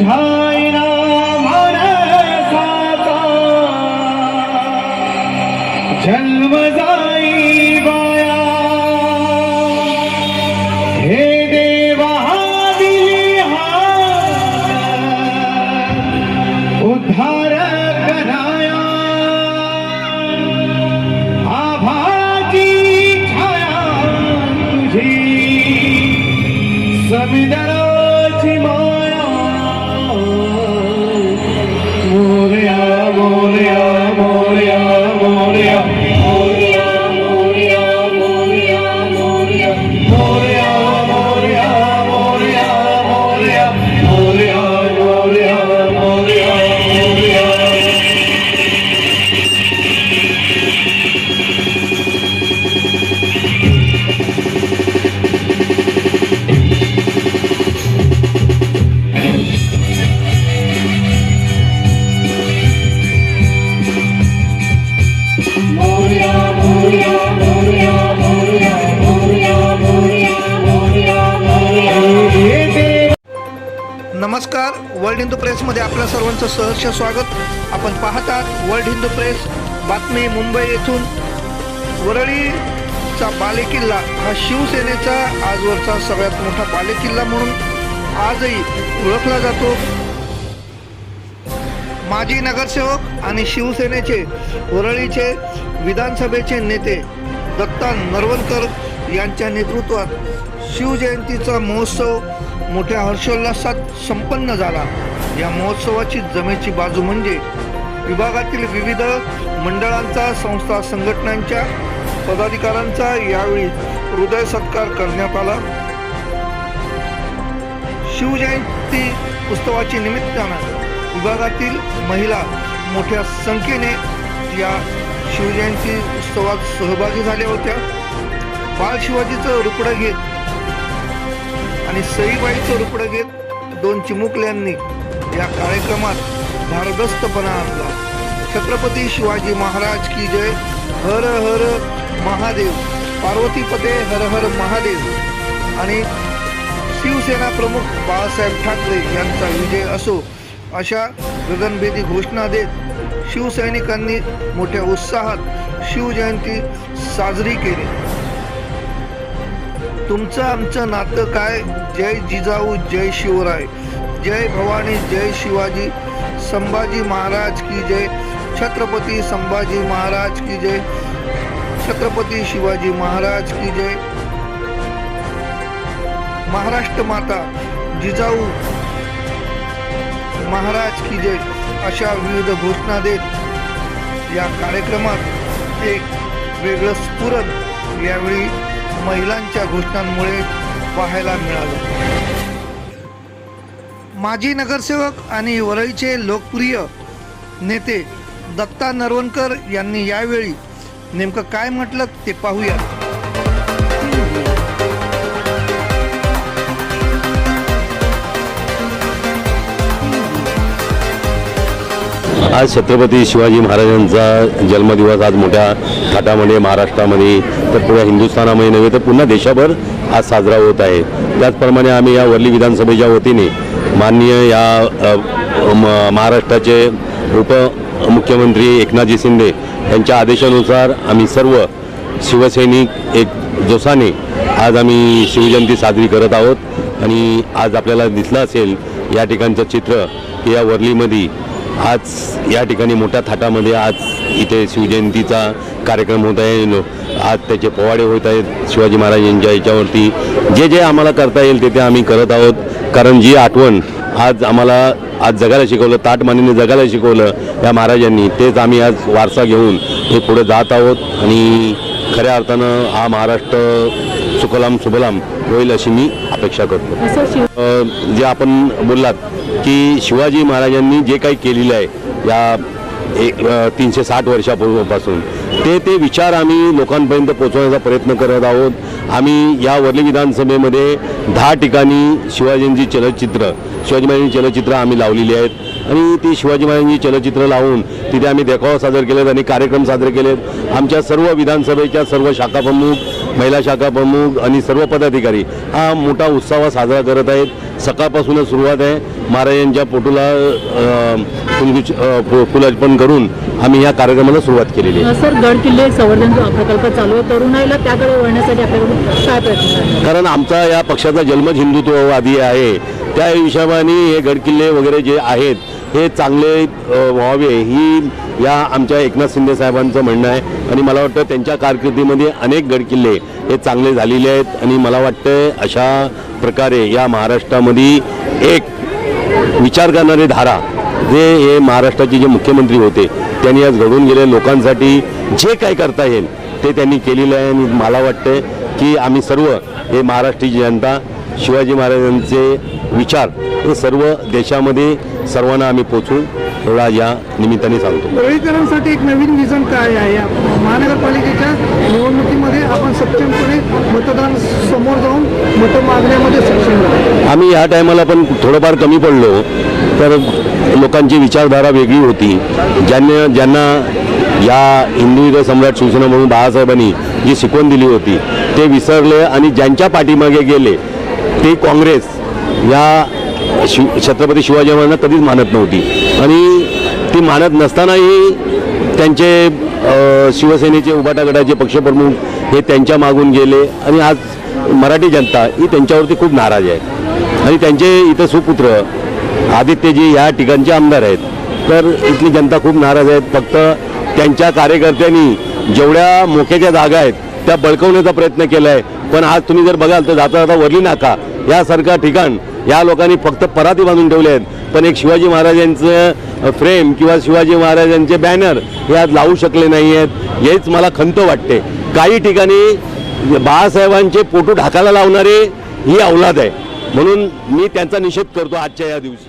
राहिना माणसाचा जन्म जाई बाया। हे देवा दिली हा उद्धार कराया। आभाची छाया तुझी। समुद्राची मा वर्ल्ड हिंदू प्रेसमध्ये आपल्या सर्वांचं सहर्ष स्वागत. आपण पाहतात वर्ल्ड हिंदू प्रेस बातमी मुंबई येथून. वरळीचा बालेकिल्ला हा शिवसेनेचा आजवरचा सगळ्यात मोठा बालेकिल्ला म्हणून आजही ओळखला जातो. माजी नगरसेवक आणि शिवसेनेचे वरळीचे विधानसभेचे नेते दत्ता नरवणकर यांच्या नेतृत्वात शिवजयंतीचा महोत्सव मोठ्या हर्षोल्लासात संपन्न झाला. या महोत्सवाची जमेची बाजू म्हणजे विभागातील विविध मंडळांचा संस्था संघटनांच्या पदाधिकाऱ्यांचा यावेळी हृदय सत्कार करण्यात आला. शिवजयंती उत्सवाच्या निमित्तानं विभागातील महिला मोठ्या संख्येने या शिवजयंती उत्सवात सहभागी झाल्या होत्या. बाळ शिवाजीचं रुपडं घेत आणि सईबाईचं रुपडं घेत दोन चिमुकल्यांनी या कार्यक्रमात भारदस्तपणा आणला. छत्रपती शिवाजी महाराज की जय हर हर महादेव. पार्वतीपते हर हर महादेव. आणि शिवसेना प्रमुख बाळासाहेब ठाकरे यांचा विजय असो अशा गगनभेदी घोषणा देत शिवसैनिकांनी मोठ्या उत्साहात शिवजयंती साजरी केली. तुमचं आमचं नातं काय? जय जिजाऊ जय शिवराय. जय भवानी जय शिवाजी. संभाजी महाराज की जय. छत्रपती संभाजी महाराज की जय. छत्रपती शिवाजी महाराज की जय. महाराष्ट्र माता जिजाऊ महाराज की जय. अशा विविध घोषणा देत या कार्यक्रमात एक वेगळं स्फुरण यावेळी महिलांच्या घोषणांमुळे पाहायला मिळालं. माजी नगरसेवक आणि वरळीचे लोकप्रिय नेते दत्ता नरवणकर यांनी यावेळी नेमकं काय म्हटलं ते पाहूया. आज छत्रपती शिवाजी महाराजांचा जन्मदिवस आज मोठ्या थाटामध्ये महाराष्ट्रामध्ये तर पुऱ्या हिंदुस्थानामध्ये नव्हे तर पुन्हा देशभर आज साजरा होत आहे. त्याचप्रमाणे आम्ही या वर्ली विधानसभेच्या वतीने माननीय या म- महाराष्ट्राचे उपमुख्यमंत्री एकनाथजी शिंदे यांच्या आदेशानुसार आम्ही सर्व शिवसैनिक एक जोसाने आज आम्ही शिवजयंती साजरी करत आहोत. आणि आज आपल्याला दिसलं असेल या ठिकाणचं चित्र की या वर्लीमध्ये आज या ठिकाणी मोठ्या थाटामध्ये आज इथे शिवजयंतीचा कार्यक्रम होत आहे. आज त्याचे पोवाडे होत आहेत. शिवाजी महाराज यांच्या याच्यावरती जे जे आम्हाला करता येईल ते ते आम्ही करत आहोत. कारण जी आठवण आज आम्हाला आज जगायला शिकवलं ताटमानीने जगायला शिकवलं या महाराजांनी तेच आम्ही आज वारसा घेऊन हे पुढे जात आहोत. आणि खऱ्या अर्थानं हा महाराष्ट्र सुखलाम सुभलाम होईल अशी मी अपेक्षा करतो. जे आपण बोललात की शिवाजी महाराजांनी जे काही केलेलं आहे या एक तीनशे साठ वर्षापूर्वीपासून ते ते विचार आम्ही लोकांपर्यंत पोहोचवण्याचा प्रयत्न करत आहोत. आम्ही या वर्ली विधानसभेमध्ये दहा ठिकाणी शिवाजींची चलचित्र शिवाजी महाराजांची चलचित्र आम्ही लावलेली आहेत. आणि ती शिवाजी महाराजांची चलचित्र लावून तिथे आम्ही देखावा सादर केलेत आणि कार्यक्रम साजरे केलेत. आमच्या सर्व विधानसभेच्या सर्व शाखा प्रमुख महिला शाखा प्रमुख आणि सर्व पदाधिकारी हा मोठा उत्साह साजरा करत आहेत. सकाळपासूनच सुरुवात आहे. महाराजांच्या फोटोला फुलार्पण करून आम्ही या कार्यक्रमाला सुरुवात केलेली आहे. सर गड किल्ले संवर्धन जो प्रकल्प चालू आहे. तरुणाईला त्याकडे वळण्यासाठी आपल्याकडून काय प्रयत्न कारण आमचा या पक्षाचा जन्मच हिंदुत्ववादी आहे. त्या हिशोबाने हे गडकिल्ले वगैरे जे आहेत हे चांगले व्हावे ही या आमच्या एकनाथ शिंदे साहेबांचं म्हणणं आहे. आणि मला वाटतं त्यांच्या कारकिर्दीमध्ये अनेक गडकिल्ले हे चांगले झालेले आहेत. आणि मला वाटतं अशा प्रकारे या महाराष्ट्रामध्ये एक विचार करणारे धारा जे हे महाराष्ट्राचे जे मुख्यमंत्री होते त्यांनी आज घडून गेले. लोकांसाठी जे काय करता येईल ते त्यांनी केलेलं आहे. आणि मला वाटतं की आम्ही सर्व हे महाराष्ट्राची जनता शिवाजी महाराजांचे विचार हे सर्व देशामध्ये सर्वांना आम्ही पोचू एवढा या निमित्ताने सांगतो. दळीकरांसाठी एक नवीन विजन काय आहे? या महानगरपालिकेच्या निवडणुकीमध्ये आपण सक्षमपणे मतदान समोर जाऊन मतं मागण्यामध्ये सक्षम आम्ही या टायमाला पण थोडंफार कमी पडलो तर लोकांची विचारधारा वेगळी होती. ज्यांना ज्यांना या हिंदू सम्राट शिवसेना म्हणून बाळासाहेबांनी जी शिकवण दिली होती ते विसरले आणि ज्यांच्या पाठीमागे गेले ते काँग्रेस या शिव छत्रपती शिवाजी महाराजांना कधीच मानत नव्हती. आणि ती मानत नसतानाही त्यांचे शिवसेनेचे उबाटा गटाचे पक्षप्रमुख हे त्यांच्या मागून गेले. आणि आज मराठी जनता ही त्यांच्यावरती खूप नाराज आहे. आणि त्यांचे इथं सुपुत्र आदित्यजी ह्या ठिकाणचे आमदार आहेत. तर इथली जनता खूप नाराज आहेत फक्त त्यांच्या कार्यकर्त्यांनी जेवढ्या मोक्याच्या जागा आहेत त्या बळकवण्याचा प्रयत्न केला आहे पण आज तुम्ही जर बघाल तर जाता जाता वरली नाका. यासारखं ठिकाण या लोकांनी फक्त पराती बांधून ठेवले आहेत. पण एक शिवाजी महाराजांचं फ्रेम किंवा शिवाजी महाराजांचे बॅनर हे आज लावू शकले नाही आहेत हेच मला खंत वाटते. काही ठिकाणी बाळासाहेबांचे फोटो ढाकायला लावणारे ही अवलाद आहे. म्हणून मी त्यांचा निषेध करतो आजच्या या दिवशी.